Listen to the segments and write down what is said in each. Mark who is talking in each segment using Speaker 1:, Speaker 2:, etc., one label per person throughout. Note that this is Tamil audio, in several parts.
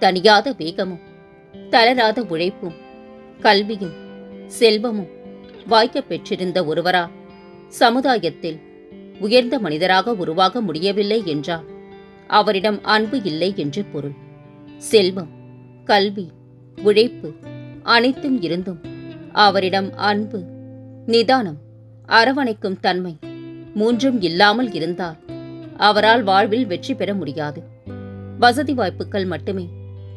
Speaker 1: தனியாத வேகமும் தளராத உழைப்பும் கல்வியும் செல்வமும் வாய்க்கப் பெற்றிருந்த ஒருவரா? சமுதாயத்தில் உயர்ந்த மனிதராக உருவாக முடியவில்லை என்றால் அவரிடம் அன்பு இல்லை என்று பொருள். செல்வம் கல்வி உழைப்பு அனைத்தும் இருந்தும் அவரிடம் அன்பு நிதானம் அரவணைக்கும் தன்மை மூன்றும் இல்லாமல் இருந்தால் அவரால் வாழ்வில் வெற்றி பெற முடியாது. வசதி வாய்ப்புகள் மட்டுமே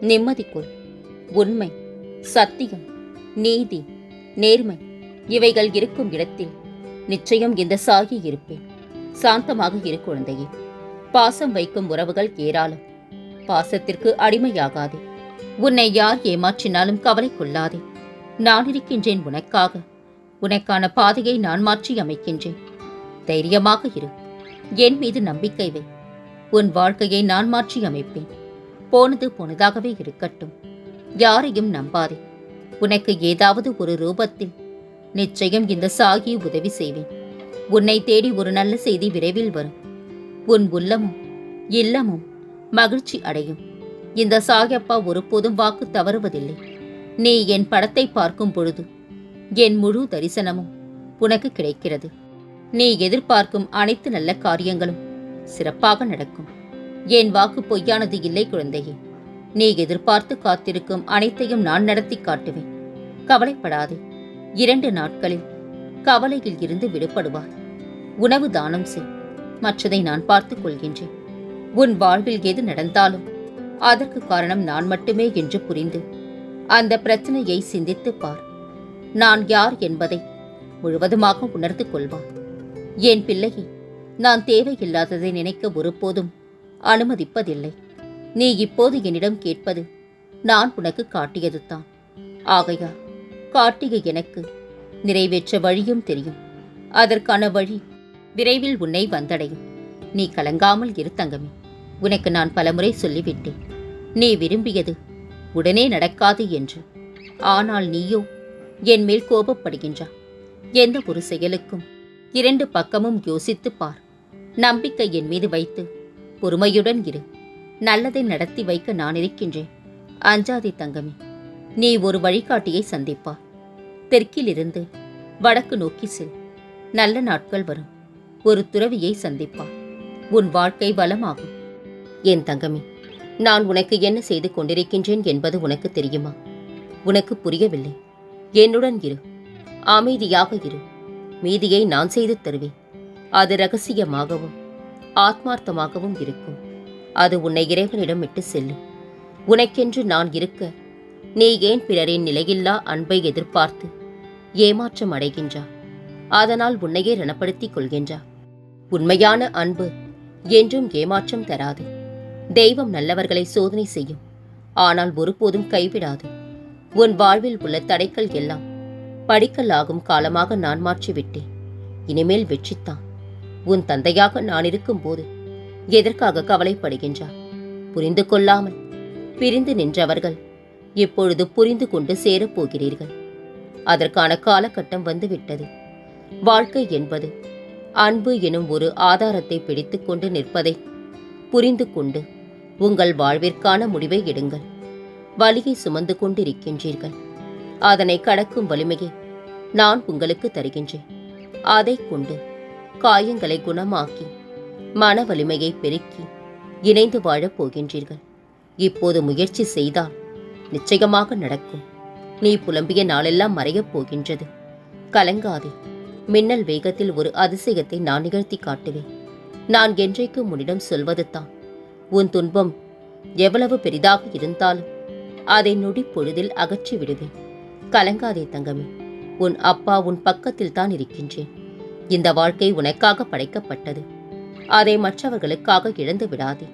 Speaker 1: நிம்மதி கொள். உண்மை சத்தியம் நீதி நேர்மை இவைகள் இருக்கும் இடத்தில் நிச்சயம் இந்த சாகி இருப்பேன். சாந்தமாக இரு குழந்தையே. பாசம் வைக்கும் உறவுகள் ஏராளம். பாசத்திற்கு அடிமையாகாதே. உன்னை யார் ஏமாற்றினாலும் கவலை கொள்ளாதே. நான் இருக்கின்றேன் உனக்காக. உனக்கான பாதையை நான் மாற்றி அமைக்கின்றேன். தைரியமாக இரு. என் மீது நம்பிக்கை வை. உன் வாழ்க்கையை நான் மாற்றி அமைப்பேன். போனது போனதாகவே இருக்கட்டும். யாரையும் நம்பாதே. உனக்கு ஏதாவது ஒரு ரூபத்தில் நிச்சயம் இந்த சாகி உதவி செய்வேன். உன்னை தேடி ஒரு நல்ல செய்தி விரைவில் வரும். உன் உள்ளமும் இல்லமும் மகிழ்ச்சி அடையும். இந்த சாயப்பா ஒருபோதும் வாக்கு தவறுவதில்லை. நீ என் படத்தை பார்க்கும் பொழுது என் முழு தரிசனமும் உனக்கு கிடைக்கிறது. நீ எதிர்பார்க்கும் அனைத்து நல்ல காரியங்களும் சிறப்பாக நடக்கும். என் வாக்கு பொய்யானது இல்லை குழந்தையே. நீ எதிர்பார்த்து காத்திருக்கும் அனைத்தையும் நான் நடத்தி காட்டுவேன். கவலைப்படாதே. இரண்டு நாட்களில் கவலையில் இருந்து விடுபடுவார் உணவு தானம் செய். மற்றதை நான் பார்த்துக் கொள்கின்றேன். உன் வாழ்வில் எது நடந்தாலும் அதற்கு காரணம் நான் மட்டுமே என்று புரிந்து அந்த பிரச்சனையை சிந்தித்துப் பார். நான் யார் என்பதை முழுவதுமாக உணர்ந்து கொள்வார் என் பிள்ளையை நான் தேவையில்லாததை நினைக்க ஒருபோதும் அனுமதிப்பதில்லை. நீ இப்போது என்னிடம் கேட்பது நான் உனக்கு காட்டியதுதான் ஆகையா காட்டிய எனக்கு நிறைவேற்ற வழியும் தெரியும். அதற்கான வழி விரைவில் உன்னை வந்தடையும். நீ கலங்காமல் இரு தங்கமே. உனக்கு நான் பலமுறை சொல்லிவிட்டேன். நீ விரும்பியது உடனே நடக்காது என்று. ஆனால் நீயோ என் மேல் கோபப்படுகின்றா. எந்த ஒரு செயலுக்கும் இரண்டு பக்கமும் யோசித்துப் பார். நம்பிக்கை என் மீது வைத்து பொறுமையுடன் இரு. நல்லதை நடத்தி வைக்க நான் இருக்கின்றேன். அஞ்சாதே தங்கமே நீ ஒரு வழிகாட்டியை சந்திப்பா. தெற்கிலிருந்து வடக்கு நோக்கி செல். நல்ல நாட்கள் வரும். ஒரு துறவியை சந்திப்பா. உன் வாழ்க்கை வளமாகும். என் தங்கமே நான் உனக்கு என்ன செய்து கொண்டிருக்கின்றேன் என்பது உனக்கு தெரியுமா? உனக்கு புரியவில்லை. என்னுடன் இரு. அமைதியாக இரு. மீதியை நான் செய்து தருவேன். அது ரகசியமாகவும் ஆத்மார்த்தமாகவும் இருக்கும். அது உன்னை இறைவனிடம் விட்டு செல்லும் உனக்கென்று நான் இருக்க நீ ஏன் பிறரின் நிலையில்லா அன்பை எதிர்பார்த்து ஏமாற்றம் அடைகின்றா? அதனால் உன்னையே ரணப்படுத்திக் கொள்கின்றா. உண்மையான அன்பு என்றும் ஏமாற்றம் தராது. தெய்வம் நல்லவர்களை சோதனை செய்யும். ஆனால் ஒருபோதும் கைவிடாது. உன் வாழ்வில் உள்ள தடைகள் எல்லாம் படிக்கல் ஆகும் காலமாக நான் மாற்றிவிட்டேன். இனிமேல் வெற்றித்தான். உன் தந்தையாக நான் இருக்கும்போது எதற்காக கவலைப்படுகின்றார் புரிந்து கொள்ளாமல் பிரிந்து நின்றவர்கள் இப்பொழுது புரிந்து கொண்டு சேரப்போகிறீர்கள் அதற்கான காலகட்டம் வந்துவிட்டது. வாழ்க்கை என்பது அன்பு எனும் ஒரு ஆதாரத்தை பிடித்துக்கொண்டு நிற்பதை புரிந்து கொண்டு உங்கள் வாழ்விற்கான முடிவை எடுங்கள். வலியை சுமந்து கொண்டிருக்கின்றீர்கள். அதனை கடக்கும் வலிமையை நான் உங்களுக்கு தருகின்றேன். அதைக் கொண்டு காயங்களை குணமாக்கி மன வலிமையை பெருக்கி இணைந்து வாழப் போகின்றீர்கள். இப்போது முயற்சி செய்தால் நிச்சயமாக நடக்கும். நீ புலம்பிய நாளெல்லாம் மறையப் போகின்றது. கலங்காதே. மின்னல் வேகத்தில் ஒரு அதிசயத்தை நான் நிகழ்த்தி காட்டுவேன். நான் என்றைக்கும் உன்னிடம் சொல்வது தான் உன் துன்பம் எவ்வளவு பெரிதாக இருந்தாலும் அதை நொடி பொழுதில் அகற்றி விடுவேன் கலங்காதே தங்கமே. உன் அப்பா உன் பக்கத்தில் தான் இருக்கின்றேன். இந்த வாழ்க்கை உனக்காக படைக்கப்பட்டது. அதை மற்றவர்களுக்காக இழந்து விடாதே.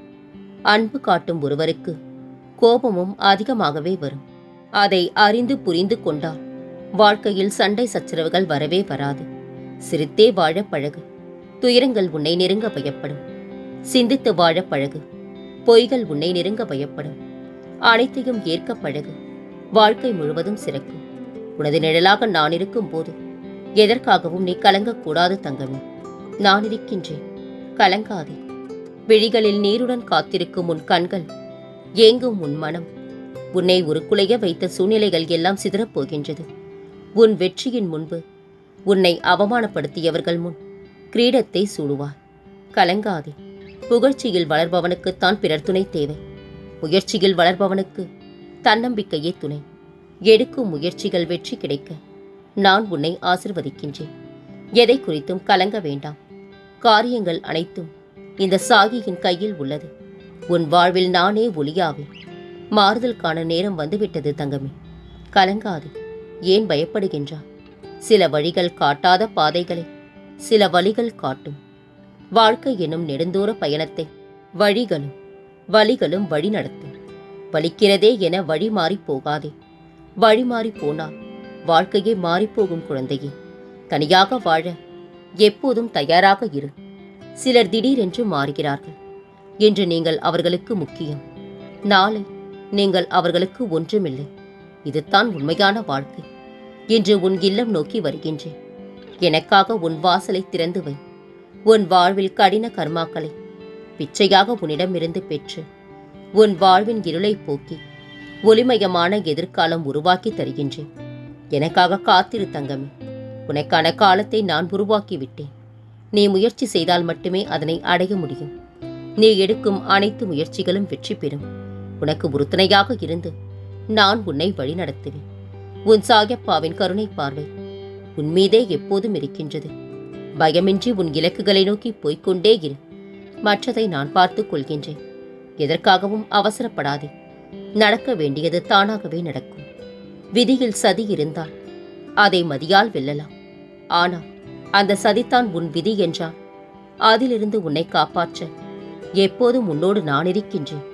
Speaker 1: அன்பு காட்டும் ஒருவருக்கு கோபமும் அதிகமாகவே வரும். அதை அறிந்து புரிந்து கொண்டால் வாழ்க்கையில் சண்டை சச்சரவுகள் வரவே வராது. சிரித்தே வாழ பழகு. துயரங்கள் உன்னை நெருங்க பயப்படும். சிந்தித்து வாழ பழகு. பொய்கள் உன்னை நெருங்க பயப்படும். அனைத்தையும் ஏற்க பழகு. வாழ்க்கை முழுவதும் சிறக்கும் உனது நிழலாக நான் இருக்கும்போது எதற்காகவும் நீ கலங்கக்கூடாது தங்கமே. நான் இருக்கின்றேன். கலங்காதே. விழிகளில் நீருடன் காத்திருக்கும் உன் கண்கள் ஏங்கும் உன் மனம். உன்னை ஒரு குலைய வைத்த சூழ்நிலைகள் எல்லாம் சிதறப்போகின்றது. உன் வெற்றியின் முன்பு உன்னை அவமானப்படுத்தியவர்கள் முன் கிரீடத்தை சூடுவார் கலங்காதே. புகழ்ச்சியில் வளர்பவனுக்குத்தான் பிறர் துணை தேவை. முயற்சியில் வளர்பவனுக்கு தன்னம்பிக்கையே துணை. எடுக்கும் முயற்சிகள் வெற்றி கிடைக்க. நான் உன்னை ஆசிர்வதிக்கின்றேன். எதை குறித்தும் கலங்க வேண்டாம். காரியங்கள் அனைத்தும் இந்த சாகியின் கையில் உள்ளது. உன் வாழ்வில் நானே ஒளியாவேன். மாறுதல்கான நேரம் வந்துவிட்டது தங்கமே. கலங்காது. ஏன் பயப்படுகின்றா சில வழிகள் காட்டாத பாதைகளை சில வழிகள் காட்டும். வாழ்க்கை எனும் நெடுந்தூர பயணத்தை வழிகளும் வழிகளும் வழி நடத்தும் வலிக்கிறதே என வழி மாறிப் போகாதே. வழி மாறிப் போனால் வாழ்க்கையே மாறிப்போகும் குழந்தையே. தனியாக வாழ எப்போதும் தயாராக இரு. சிலர் திடீரென்று மாறுகிறார்கள். என்று நீங்கள் அவர்களுக்கு முக்கியம். நாளை நீங்கள் அவர்களுக்கு ஒன்றுமில்லை. இதுதான் உண்மையான வாழ்க்கை. என்று உன் இல்லம் நோக்கி வருகின்றேன். எனக்காக உன் வாசலை திறந்து வை. உன் வாழ்வில் கடின கர்மாக்களை பிச்சையாக உன்னிடமிருந்து பெற்று உன் வாழ்வின் இருளை போக்கி ஒளிமயமான எதிர்காலம் உருவாக்கி தருகின்றேன். எனக்காக காத்திரு தங்கமே. உனக்கான காலத்தை நான் உருவாக்கிவிட்டேன். நீ முயற்சி செய்தால் மட்டுமே அதனை அடைய முடியும். நீ எடுக்கும் அனைத்து முயற்சிகளும் வெற்றி பெறும். உனக்கு உறுதுணையாக இருந்து நான் உன்னை வழிநடத்துவேன். உன் சாயப்பாவின் கருணை பார்வை உன் மீதே எப்போதும் இருக்கின்றது. பயமின்றி உன் இலக்குகளை நோக்கி போய்கொண்டே இரு. மற்றதை நான் பார்த்துக் கொள்கின்றேன். எதற்காகவும் அவசரப்படாதே. நடக்க வேண்டியது தானாகவே நடக்கும். விதியில் சதி இருந்தால் அதை மதியால் வெல்லலாம். ஆனால் அந்த சதித்தான் உன் விதி என்றால் அதிலிருந்து உன்னை காப்பாற்ற எப்போதும் உன்னோடு நான் இருக்கின்றேன்.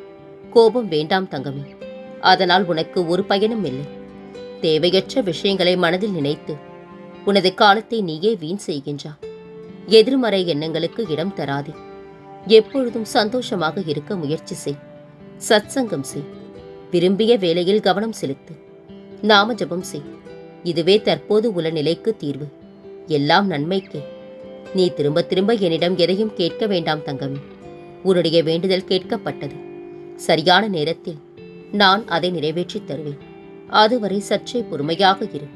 Speaker 1: கோபம் வேண்டாம் தங்கமே. அதனால் உனக்கு ஒரு பயனும் இல்லை. தேவையற்ற விஷயங்களை மனதில் நினைத்து உனது காலத்தை நீயே வீண் செய்கின்றாய் எதிர்மறை எண்ணங்களுக்கு இடம் தராதே. எப்பொழுதும் சந்தோஷமாக இருக்க முயற்சி செய். சத்சங்கம் செய். விரும்பிய வேலையில் கவனம் செலுத்து. நாம ஜபம் செய். இதுவே தற்போது உள்ள நிலைக்கு தீர்வு. எல்லாம் நன்மைக்கே. நீ திரும்ப திரும்ப என்னிடம் எதையும் கேட்க வேண்டாம் தங்கமே. உன்னுடைய வேண்டுதல் கேட்கப்பட்டது. சரியான நேரத்தில் நான் அதை நிறைவேற்றித் தருவேன். அதுவரை சற்றே பொறுமையாக இரு.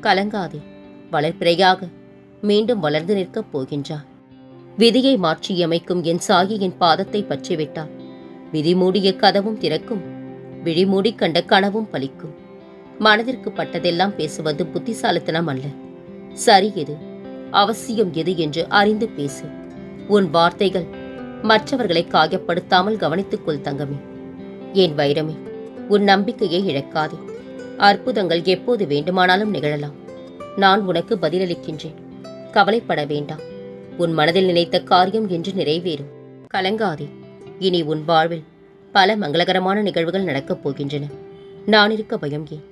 Speaker 1: கலங்காதே. வளர்ப்பிறையாக மீண்டும் வளர்ந்து நிற்கப் போகின்றார் விதியை மாற்றியமைக்கும் என் சாயியின் பாதத்தை பற்றிவிட்டால் விதி மூடிய கதவும் திறக்கும். விழிமூடி கண்ட கனவும் பலிக்கும். மனதிற்கு பட்டதெல்லாம் பேசுவது புத்திசாலித்தனம் அல்ல. சரி எது? அவசியம் எது என்று அறிந்து பேசு. உன் வார்த்தைகள் மற்றவர்களை காயப்படுத்தாமல் கவனித்துக்கொள் தங்கமே. என் வைரமே உன் நம்பிக்கையை இழக்காதே. அற்புதங்கள் எப்போது வேண்டுமானாலும் நிகழலாம். நான் உனக்கு பதிலளிக்கின்றேன். கவலைப்பட வேண்டாம். உன் மனதில் நினைத்த காரியம் என்று நிறைவேறும். கலங்காதே. இனி உன் வாழ்வில் பல மங்களகரமான நிகழ்வுகள் நடக்கப் போகின்றன. நான் இருக்க பயம் ஏன்?